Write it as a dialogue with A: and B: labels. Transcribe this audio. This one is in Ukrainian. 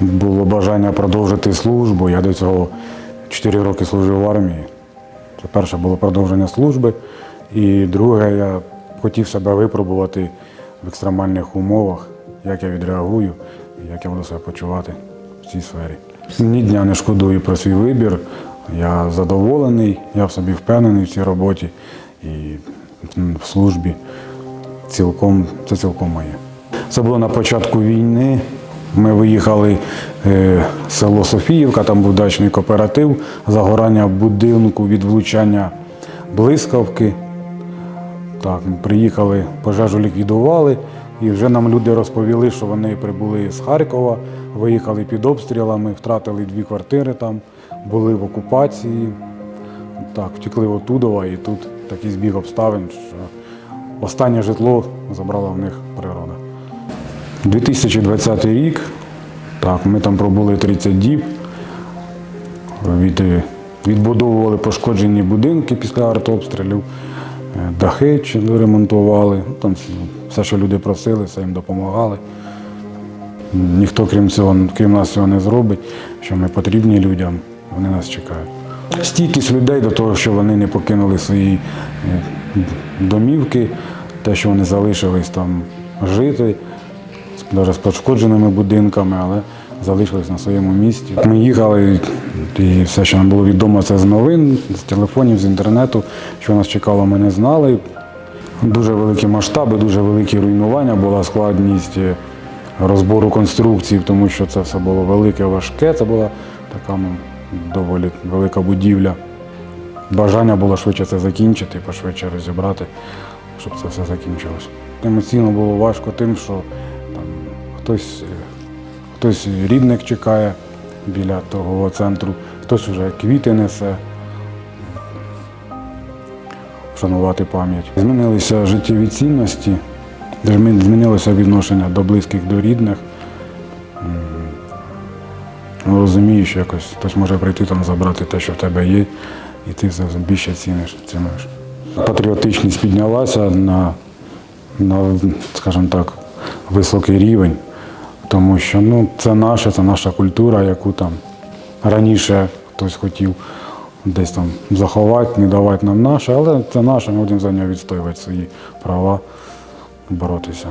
A: було бажання продовжити службу. Я до цього 4 роки служив в армії. Це перше було продовження служби. І друге, я хотів себе випробувати в екстремальних умовах, як я відреагую як я буду себе почувати в цій сфері. Ні дня не шкодую про свій вибір. Я задоволений, я в собі впевнений в цій роботі і в службі. Цілком, це цілком моє. Це було на початку війни. Ми виїхали е, село Софіївка, там був дачний кооператив, загорання будинку від влучання блискавки. Так, приїхали, пожежу ліквідували, і вже нам люди розповіли, що вони прибули з Харкова, виїхали під обстрілами, втратили дві квартири там, були в окупації. Так, втекли отудова, і тут такий збіг обставин, що останнє житло забрала в них природа. 2020 рік, так, ми там пробули 30 діб, від, відбудовували пошкоджені будинки після артобстрілів, е, дахи ремонтували. Ну, там все, що люди просили, все їм допомагали. Ніхто крім цього, крім нас цього не зробить, що ми потрібні людям, вони нас чекають. Стійкість людей до того, що вони не покинули свої е, домівки, те, що вони залишились там жити, навіть з пошкодженими будинками, але залишились на своєму місці. Ми їхали, і все, що нам було відомо, це з новин, з телефонів, з інтернету. Що нас чекало, ми не знали. Дуже великі масштаби, дуже великі руйнування, була складність е, розбору конструкцій, тому що це все було велике, важке. Це була така ну, доволі велика будівля. Бажання було швидше це закінчити, пошвидше розібрати, щоб це все закінчилось. Емоційно було важко тим, що хтось, е, хтось рідник чекає біля торгового центру, хтось вже квіти несе, вшанувати пам'ять. Змінилися життєві цінності, змінилося відношення до близьких, до рідних. Ну, Розумієш, якось хтось може прийти там забрати те, що в тебе є, і ти більше ціниш, цінуєш. Патріотичність піднялася на, на скажімо так, високий рівень, тому що ну, це наше, це наша культура, яку там раніше хтось хотів десь там заховати, не давати нам наше, але це наше, ми будемо за нього відстоювати свої права, боротися.